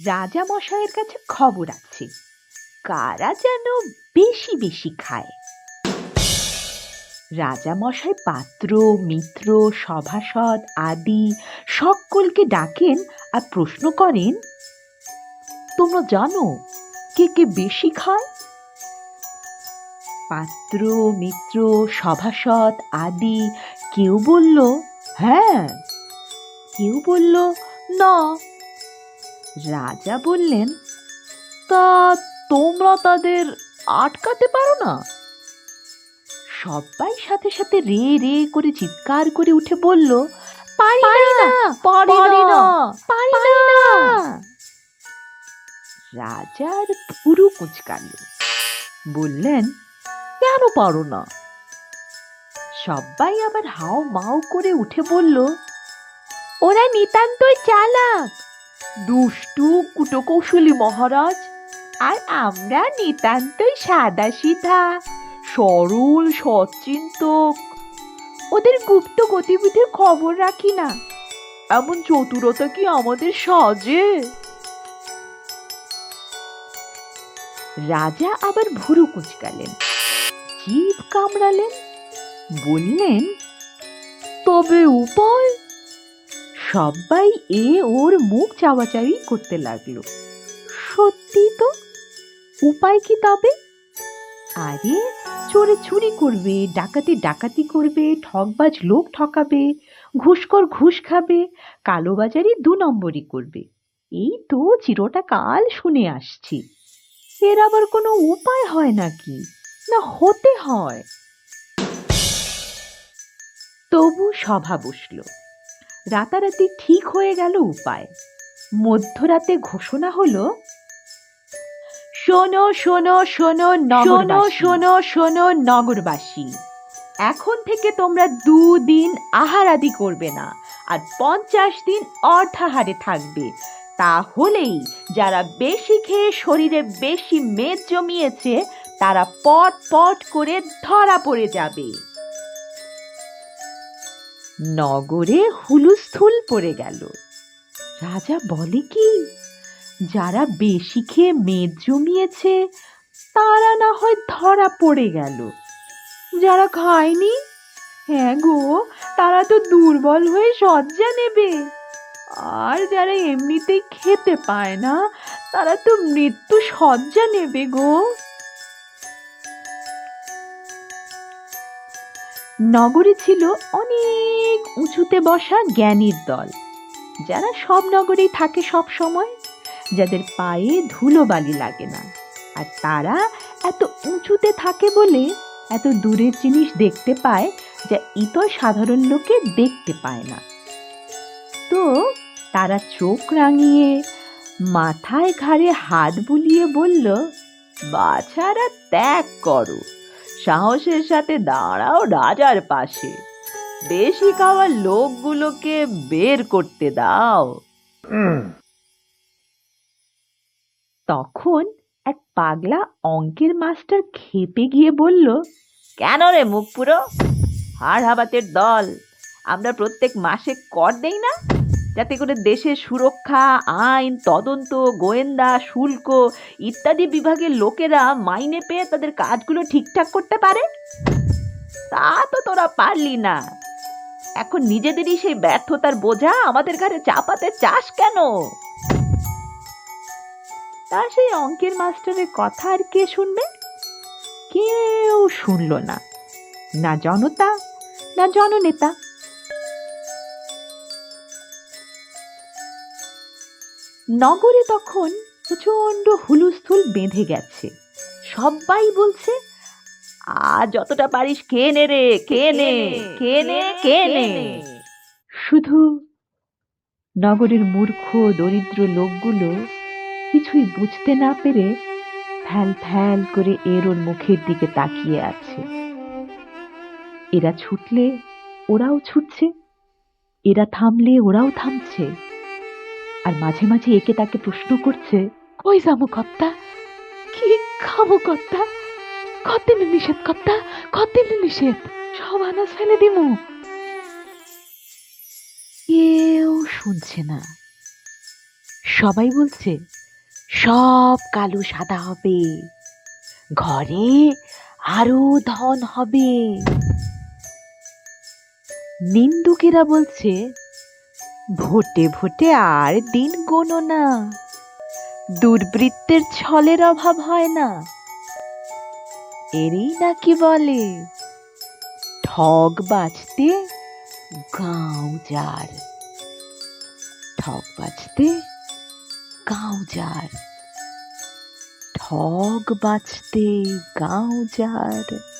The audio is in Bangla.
রাজা মশাইয়ের কাছে খবর আছে। কারা যেন বেশি বেশি খায়। রাজা মশাই পাত্র, মিত্র, সভাসদ আদি সকলকে ডাকেন আর প্রশ্ন করেন, তোমরা জানো কে কে বেশি খায়? পাত্র, মিত্র, সভাসদ আদি কেউ বলল হ্যাঁ। কেউ বলল, না। রাজা বললেন তা তোমরা তাদের আটকাতে পারো না? সবাই সাথে সাথে রে রে করে চিৎকার করে উঠে বলল পারি না পারি না পারি না রাজার পুরো কুচকাল। বললেন কেন পারো না? সবাই আবার হাও মাও করে উঠে বলল ওরা নিতান্তই চালাক। দুষ্টু কুটকৌশলী মহারাজ, আর আমরা নিতান্তই সাদা সিধা সরল, সচ্চিন্তক। ওদের গুপ্ত গতিবিধির খবর রাখি না। এমন চতুরতা কি আমাদের সাজে রাজা আবার ভুরু কুচকালেন জিভ কামড়ালেন, বললেন, তবে উপায় সবাই এ ওর মুখ চাওয়াচাওয়ি করতে লাগল। সত্যি তো? উপায় কি তবে? আরে, চোরে চুরি করবে, ডাকাতি ডাকাতি করবে, ঠকবাজ লোক ঠকাবে, ঘুষখোর ঘুষ খাবে, কালোবাজারি দু নম্বরই করবে। এই তো চিরটা কাল শুনে আসছি। এর আবার কোনো উপায় হয় নাকি? না হতে হয়। তবু সভা বসল। রাতারাতি ঠিক হয়ে গেল উপায়। মধ্যরাতে ঘোষণা হলো শোনো শোনো শোনো শোনো শোনো শোনো নগরবাসী। এখন থেকে তোমরা দুদিন আহার আদি করবে না আর পঞ্চাশ দিন অর্থাহারে থাকবে। তাহলেই যারা বেশি খেয়ে শরীরে বেশি মেদ জমিয়েছে তারা পট পট করে ধরা পড়ে যাবে। নগরে হুলুস্থুল পড়ে গেল। রাজা বলে কি, যারা বেশি খেয়ে মেদ জমিয়েছে, তারা না হয় ধরা পড়ে গেল। যারা খায়নি হ্যাঁ গো, তারা তো দুর্বল হয়ে শয্যা নেবে। আর যারা এমনিতেই খেতে পায় না, তারা তো মৃত্যু শয্যা নেবে গো। নগরে ছিল অনেক উঁচুতে বসা জ্ঞানীর দল। যারা সব নগরেই থাকে সব সময়, যাদের পায়ে ধুলো বালি লাগে না। আর তারা এত উঁচুতে থাকে বলে এত দূরের জিনিস দেখতে পায় যা ইতর সাধারণ লোকে দেখতে পায় না। তো তারা চোখ রাঙিয়ে, মাথায় ঘাড়ে হাত বুলিয়ে বলল, বাছারা ত্যাগ করো। সাহসের সাথে দাঁড়াও রাজার পাশে। বেশি খাওয়ার লোকগুলোকে বের করতে দাও। তখন এক পাগলা অঙ্কের মাস্টার খেপে গিয়ে বলল কেন রে মুখ পুরো? হাড় হাবাতের দল। আমরা প্রত্যেক মাসে কর দেই না? যাতে করে দেশের সুরক্ষা আইন তদন্ত গোয়েন্দা শুল্ক ইত্যাদি বিভাগের লোকেরা মাইনে পেয়ে তাদের কাজগুলো ঠিকঠাক করতে পারে? তা তো তোরা পারলি না। এখন নিজেদেরই সেই ব্যর্থতার বোঝা আমাদের ঘাড়ে চাপাতে চাস কেন? তা সেই অঙ্কের মাস্টারের কথা আর কে শুনবে? কেউ শুনল না। না জনতা, না জননেতা। নগরে তখন প্রচণ্ড হুলুস্থুল বেঁধে গেছে। সবাই বলছে আর যতটা পারিস খেয়ে নে রে খেয়ে নে খেয়ে নে খেয়ে নে শুধু নগরের মূর্খ দরিদ্র লোকগুলো কিছুই বুঝতে না পেরে ফ্যাল ফ্যাল করে এর ওর মুখের দিকে তাকিয়ে আছে। এরা ছুটলে ওরাও ছুটছে এরা থামলে ওরাও থামছে। আর মাঝে মাঝে একে তাকে প্রশ্ন করছে কই যাব কর্তা? কি খাব কর্তা? কতদিন নিষেধ কর্তা? কতদিন নিষেধ? সব আনাজ ফেলে দিমু। কেউ শুনছে না। সবাই বলছে, সব কালো সাদা হবে। ঘরে আরও ধন হবে। নিন্দুকেরা বলছে, ভোটে ভোটে আর দিন গোনো না। দুর্বৃত্তের ছলের অভাব হয় না। এরই নাকি বলে? ঠগ বাঁচতে গাঁও যার। ঠগ বাঁচতে গাঁও যার। ঠগ বাঁচতে গাঁও যার।